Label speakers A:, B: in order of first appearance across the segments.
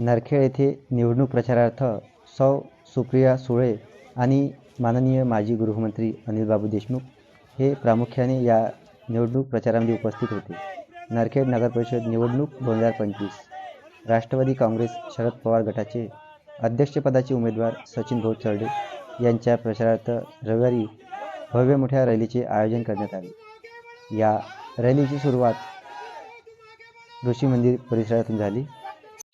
A: नरखेड येथे निवडणूक प्रचारार्थ सौ सुप्रिया सुळे आणि माननीय माजी गृहमंत्री अनिलबाबू देशमुख हे प्रामुख्याने या निवडणूक प्रचारामध्ये उपस्थित होते. नरखेड नगरपरिषद निवडणूक दोन हजार पंचवीस राष्ट्रवादी काँग्रेस शरद पवार गटाचे अध्यक्षपदाचे उमेदवार सचिन भाऊ चरडे यांच्या प्रचारार्थ रविवारी भव्य मोठ्या रॅलीचे आयोजन करण्यात आले. या रॅलीची सुरुवात ऋषी मंदिर परिसरातून झाली.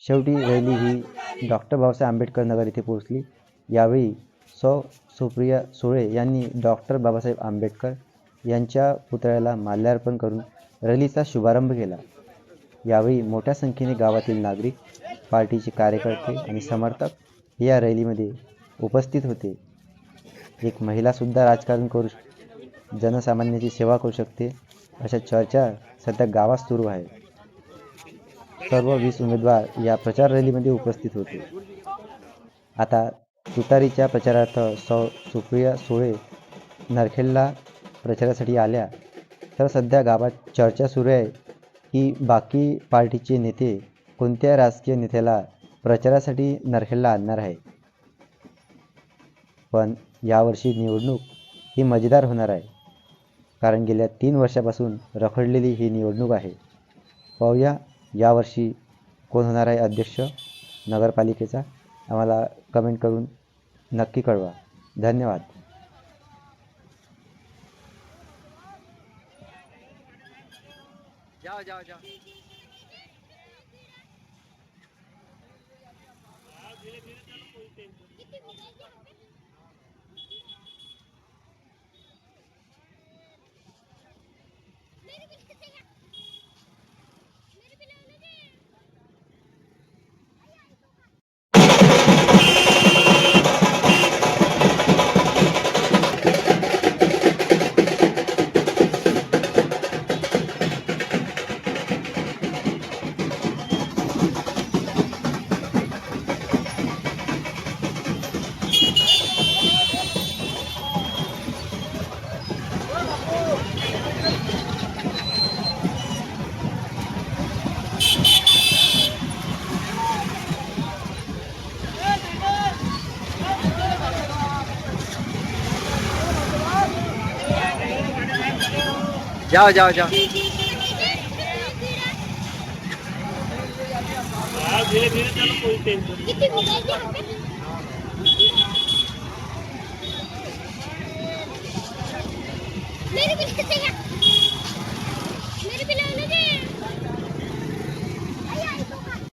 A: शेवटी रॅली ही डॉक्टर बाबासाहेब आंबेडकर नगर येथे पोहोचली. यावेळी सौ सुप्रिया सुळे यांनी डॉक्टर बाबासाहेब आंबेडकर यांच्या पुतळ्याला माल्यार्पण करून रॅलीचा शुभारंभ केला. यावेळी मोठ्या संख्येने गावातील नागरिक पार्टीचे कार्यकर्ते आणि समर्थक या रॅलीमध्ये उपस्थित होते. एक महिलासुद्धा राजकारण करू जनसामान्याची सेवा करू शकते अशा चर्चा सध्या गावात सुरू आहे. सर्व वीस उमेदवार या प्रचार रॅलीमध्ये उपस्थित होते. आता तुतारीच्या प्रचारार्थ सौ सुप्रिया सुळे नरखेडला प्रचारासाठी आल्या. तर सध्या गावात चर्चा सुरू आहे की बाकी पार्टीचे नेते कोणत्या राजकीय नेत्याला प्रचारासाठी नरखेडला आणणार आहे पण यावर्षी निवडणूक ही मजेदार होणार आहे. कारण गेल्या तीन वर्षापासून रखडलेली ही निवडणूक आहे. पाहूया यावर्षी कोण होणार आहे अध्यक्ष नगरपालिकेचा आम्हाला कमेंट करून नक्की कळवा. धन्यवाद.
B: जाओ जाओ जाओ. जाओ जाओ जाओ।
C: मेरे भी